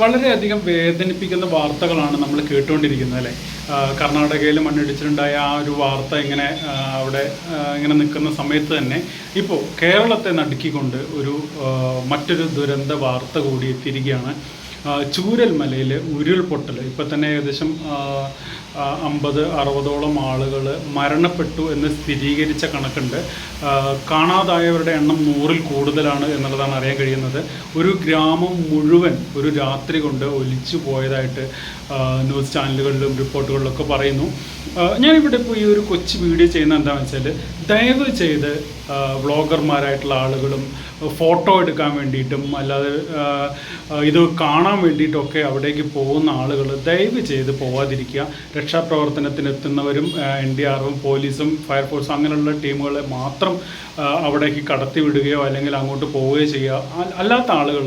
വളരെയധികം വേദനിപ്പിക്കുന്ന വാർത്തകളാണ് നമ്മൾ കേട്ടുകൊണ്ടിരിക്കുന്നത് അല്ലേ? കർണാടകയിൽ മണ്ണിടിച്ചിലുണ്ടായ ആ ഒരു വാർത്ത ഇങ്ങനെ അവിടെ ഇങ്ങനെ നിൽക്കുന്ന സമയത്ത് തന്നെ ഇപ്പോൾ കേരളത്തെ നടുക്കിക്കൊണ്ട് ഒരു മറ്റൊരു ദുരന്ത വാർത്ത കൂടി എത്തിയിരിക്കുകയാണ്. ആ, ചൂരൽമലയിൽ ഉരുൾപൊട്ടൽ ഇപ്പം തന്നെ ഏകദേശം അമ്പത് അറുപതോളം ആളുകൾ മരണപ്പെട്ടു എന്ന് സ്ഥിരീകരിച്ച കണക്കുണ്ട്. കാണാതായവരുടെ എണ്ണം നൂറിൽ കൂടുതലാണ് എന്നുള്ളതാണ് അറിയാൻ കഴിയുന്നത്. ഒരു ഗ്രാമം മുഴുവൻ ഒരു രാത്രി കൊണ്ട് ഒലിച്ചു പോയതായിട്ട് ന്യൂസ് ചാനലുകളിലും റിപ്പോർട്ടുകളിലൊക്കെ പറയുന്നു. ഞാനിവിടെ ഇപ്പോൾ ഈ ഒരു കൊച്ചു വീഡിയോ ചെയ്യുന്ന എന്താണെന്ന് വെച്ചാൽ ദയവ് ചെയ്ത് വ്ളോഗർമാരായിട്ടുള്ള ആളുകളും ഫോട്ടോ എടുക്കാൻ വേണ്ടിയിട്ടും അല്ലാതെ ഇത് കാണാൻ വേണ്ടിയിട്ടൊക്കെ അവിടേക്ക് പോകുന്ന ആളുകൾ ദയവ് ചെയ്ത് പോവാതിരിക്കുക. രക്ഷാപ്രവർത്തനത്തിന് എത്തുന്നവരും എൻ ഡി ആറും പോലീസും ഫയർഫോഴ്സും അങ്ങനെയുള്ള ടീമുകളെ മാത്രം അവിടേക്ക് കടത്തിവിടുകയോ അല്ലെങ്കിൽ അങ്ങോട്ട് പോവുകയോ ചെയ്യുക. അല്ലാത്ത ആളുകൾ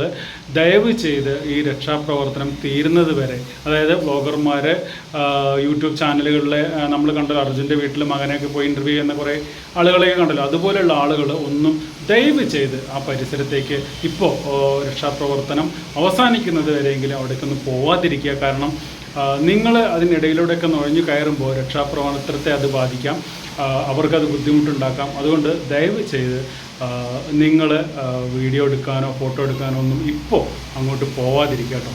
ദയവ് ചെയ്ത് ഈ രക്ഷാപ്രവർത്തനം തീരുന്നത് വരെ അതായത് ബ്ലോഗർമാർ യൂട്യൂബ് ചാനലുകളിലെ നമ്മൾ കണ്ടല്ലോ അർജുന്റെ വീട്ടിൽ മകനെയൊക്കെ പോയി ഇന്റർവ്യൂ ചെയ്യുന്ന കുറേ ആളുകളെയൊക്കെ കണ്ടല്ലോ. അതുപോലെയുള്ള ആളുകൾ ഒന്നും ദയവ് ചെയ്ത് ആ പരിസരത്തേക്ക് ഇപ്പോൾ രക്ഷാപ്രവർത്തനം അവസാനിക്കുന്നത് വരെയെങ്കിലും അവിടേക്കൊന്ന് പോവാതിരിക്കുക. കാരണം നിങ്ങൾ അതിനിടയിലൂടെയൊക്കെ നുഴഞ്ഞു കയറുമ്പോൾ രക്ഷാപ്രവർത്തനത്തെ അത് ബാധിക്കാം. അവർക്കത് ബുദ്ധിമുട്ടുണ്ടാക്കാം. അതുകൊണ്ട് ദയവ് ചെയ്ത് നിങ്ങൾ വീഡിയോ എടുക്കാനോ ഫോട്ടോ എടുക്കാനോ ഒന്നും ഇപ്പോൾ അങ്ങോട്ട് പോവാതിരിക്കുക കേട്ടോ.